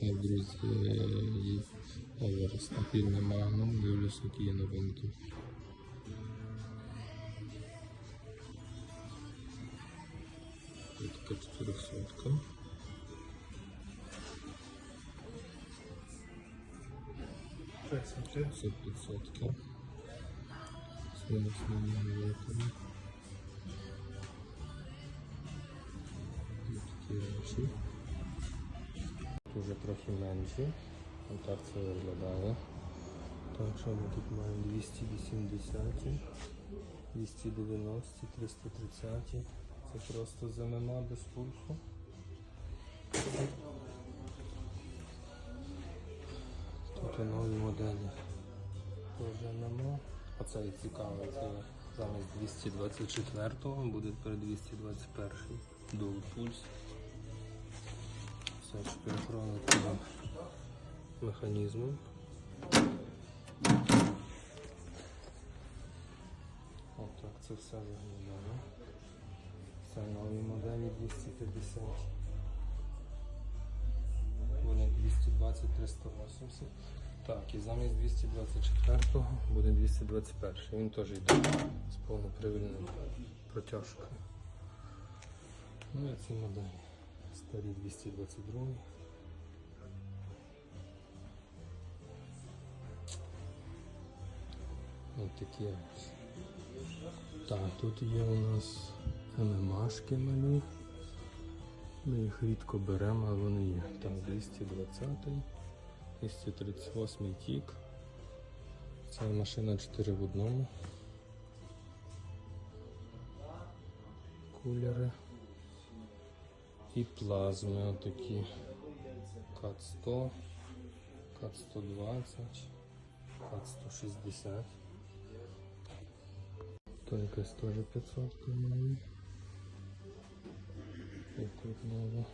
Так, друзі, Еверест, напільний магнум, дивлюся, які є новинки. Є така 400. Це 500. Це основні. Є такі речі. Уже трохи менші. Отак це виглядає. Так, що ми тут маємо 280, 290, 330. Це просто ЗММА без пульсу. Тут і нові моделі. Теж нема. Оце і цікаве, це замість 224-го буде перед 221 Dual пульс. Все чотирихроним механізмом. Отак це все виглядає. Це нові моделі 250. Вони 220 380. Так, і замість 224 буде 221. Він теж йде з повнопривільним протяжкою. Ну і ці моделі. Старі 222. Ось такі. Так, тут є у нас ММАшки малі. Ми їх рідко беремо, але вони є. Там 220, 238 тік. Це машина 4 в одному. Кулери. І плазми отакі. КАТ 100, КАТ 120, КАТ 160. То якась теж 500 має. І тут нова.